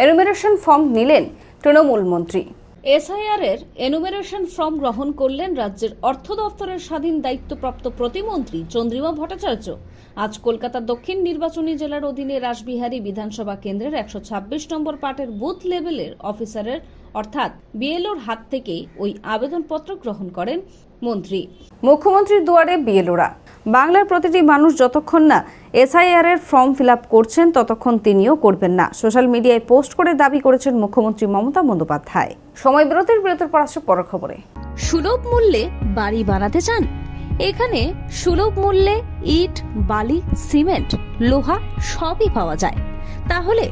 Enumeration form নিলেন তৃণমূল মন্ত্রী। SIR এর এনুমেরেশন ফর্ম গ্রহণ করলেন রাজ্যের অর্থ দপ্তরের স্বাধীন দায়িত্বপ্রাপ্ত প্রতিমন্ত্রী চন্দ্রিমা ভট্টাচার্য। আজ কলকাতা দক্ষিণ নির্বাচনী জেলার অধীনে রাসবিহারী বিধানসভা কেন্দ্রের একশো ছাব্বিশ নম্বর পার্টের বুথ লেভেলের অফিসারের অর্থাৎ বিএলওর হাত থেকে ওই আবেদনপত্র গ্রহণ করেন মন্ত্রী। মুখ্যমন্ত্রীর দুয়ারে বিএলওরা। বাংলার প্রতিটি মানুষ যতক্ষণ না এসআইআর এর ফর্ম ফিল আপ করছেন ততক্ষণ তিনিও করবেন না। সোশ্যাল মিডিয়ায় পোস্ট করে দাবি করেছেন মুখ্যমন্ত্রী মমতা বন্দ্যোপাধ্যায়। সময় বিরতির বিরতির পর আসছে পরের খবরে। সুলভ মূল্যে বাড়ি বানাতে চান? এখানে সুলভ মূল্যে ইট বালি সিমেন্ট লোহা সবই পাওয়া যায়। তাহলে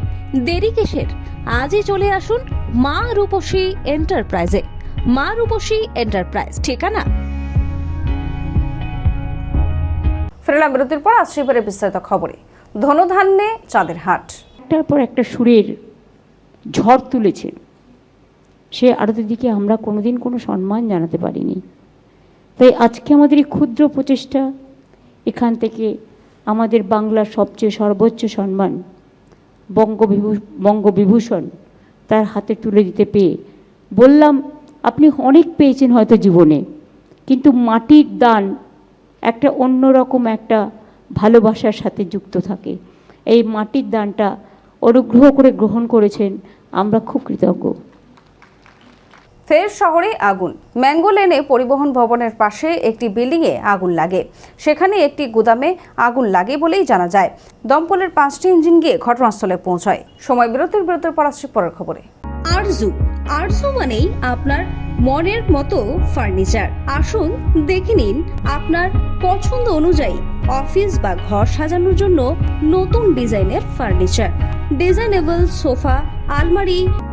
দেরি কিসের? আজই চলে আসুন মা রূপসী এন্টারপ্রাইজে। মা রূপসী এন্টারপ্রাইজ ঠিকানা? ফেরলাম বিরতির পর আসছে এবারে বিস্তারিত খবরে। ধনধান্যে চাঁদের হাট। একটার পর একটা সুরের ঝড় তুলেছে। সে আরতের দিকে আমরা কোনোদিন কোনো সম্মান জানাতে পারিনি। তাই আজকে আমাদের এই ক্ষুদ্র প্রচেষ্টা এখান থেকে আমাদের বাংলার সবচেয়ে সর্বোচ্চ সম্মান বঙ্গবিভূ বঙ্গবিভূষণ তার হাতে তুলে দিতে পেয়ে বললাম, আপনি অনেক পেয়েছেন হয়তো জীবনে, কিন্তু মাটির দান একটা অন্যরকম একটা ভালোবাসার সাথে যুক্ত থাকে। এই মাটির দানটা অনুগ্রহ করে গ্রহণ করেছেন, আমরা খুব কৃতজ্ঞ। ফের শহরে আগুন। ম্যাঙ্গো লেনে পরিবহন ভবনের পাশে একটি বিল্ডিংয়ে আগুন লাগে। সেখানে একটি গুদামে আগুন লাগে বলেই জানা যায়। দমকলের পাঁচটি ইঞ্জিন গিয়ে ঘটনাস্থলে পৌঁছায়। সময় বিরতির বিরতির পর আসছে পরের খবরে। আরজু। আরজু মানেই আপনার মনের মতো ফার্নিচার। আসুন দেখে নিন আপনার পছন্দ অনুযায়ী অফিস বা ঘর সাজানোর জন্য নতুন ডিজাইনের ফার্নিচার। ডিজাইনেবল সোফা, আলমারি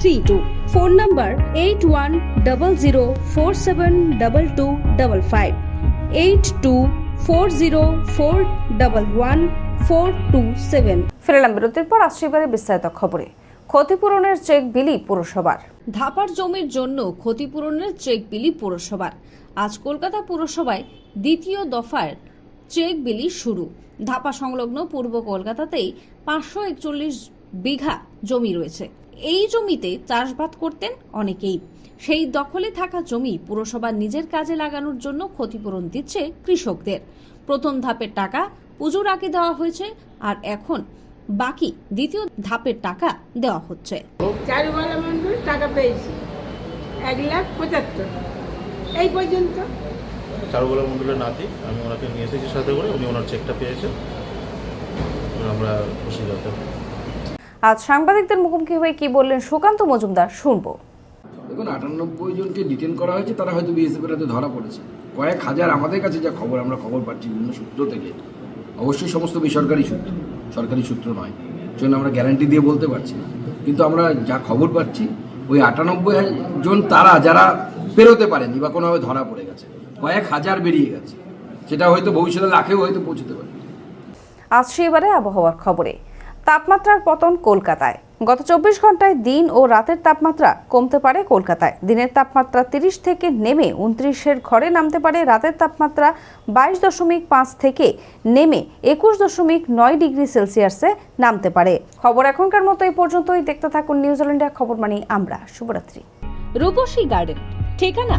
three two phone number eight one double zero four seven double two double five eight two four zero four double one four two seven ফেরলাম বিরতির পর আসছে এবারে বিস্তারিত খবরে। ক্ষতিপূরণের চেক বিলি পুরসভার। ধাপার জমির জন্য ক্ষতিপূরণের চেক বিলি পুরসভার। আজ কলকাতা পুরসভায় দ্বিতীয় দফার চেক বিলি শুরু। ধাপা সংলগ্ন পূর্ব কলকাতাতেই পাঁচশো একচল্লিশ বিঘা জমি রয়েছে। এই জমিতে চাষবাদ করতেন অনেকেই। সেই দখলে থাকা জমি পুরসভা নিজের কাজে লাগানোর জন্য ক্ষতিপূরণ দিচ্ছে কৃষকদের। প্রথম ধাপের টাকা পুজোর আগে দেওয়া হয়েছে আর এখন বাকি দ্বিতীয় ধাপের টাকা দেওয়া হচ্ছে। চারুবালা মন্ডল টাকা পেয়েছি এক লাখ পঁচাত্তর। এই পর্যন্ত। চারুকলা মন্ডলের নাতি আমি ওনাকে নিয়ে এসেছি সাথে করে উনি ওনার চেকটা পেয়েছেন। আমরা খুশি যাতে আজ সাংবাদিকদের মুখোমুখি হয়ে কি বললেন সুকান্ত মজুমদার শুনব। দেখুন আটানব্বই জনকে ডিটেন করা হয়েছে তারা হয়তো বিএসএফের হাতে ধরা পড়েছে। কয়েক হাজার আমাদের কাছে যা খবর আমরা খবর পাচ্ছি বিভিন্ন সূত্র থেকে। অবশ্যই সমস্ত বেসরকারি সূত্র সরকারি সূত্র নয়। জন্য আমরা গ্যারান্টি দিয়ে বলতে পারছি না। কিন্তু আমরা যা খবর পাচ্ছি ওই আটানব্বই জন তারা যারা পেরোতে পারেনি বা কোনোভাবে ধরা পড়ে গেছে কয়েক হাজার বেরিয়ে গেছে। সেটা হয়তো ভবিষ্যতে লাখেও হয়তো পৌঁছতে পারে। আসছে এবারে আবহাওয়ার খবরে। তাপমাত্রার পতন কলকাতায়। গত চব্বিশ ঘন্টায় দিন ও রাতের তাপমাত্রা কমতে পারে কলকাতায়। দিনের তাপমাত্রা তিরিশ থেকে নেমে উনত্রিশের ঘরে নামতে পারে। রাতের তাপমাত্রা বাইশ দশমিক পাঁচ থেকে নেমে একুশ দশমিক নয় ডিগ্রি সেলসিয়াসে নামতে পারে। খবর এখনকার মতো এই পর্যন্তই। দেখতে থাকুন নিউজিল্যান্ডের খবর মানি আমরা শুভরাত্রি। রূপসী গার্ডেন। ঠিকানা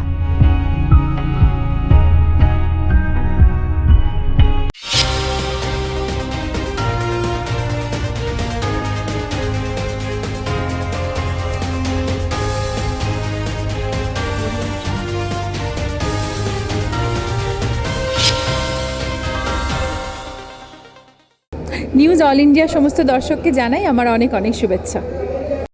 নিউজ অল ইন্ডিয়া সমস্ত দর্শককে জানাই আমার অনেক অনেক শুভেচ্ছা।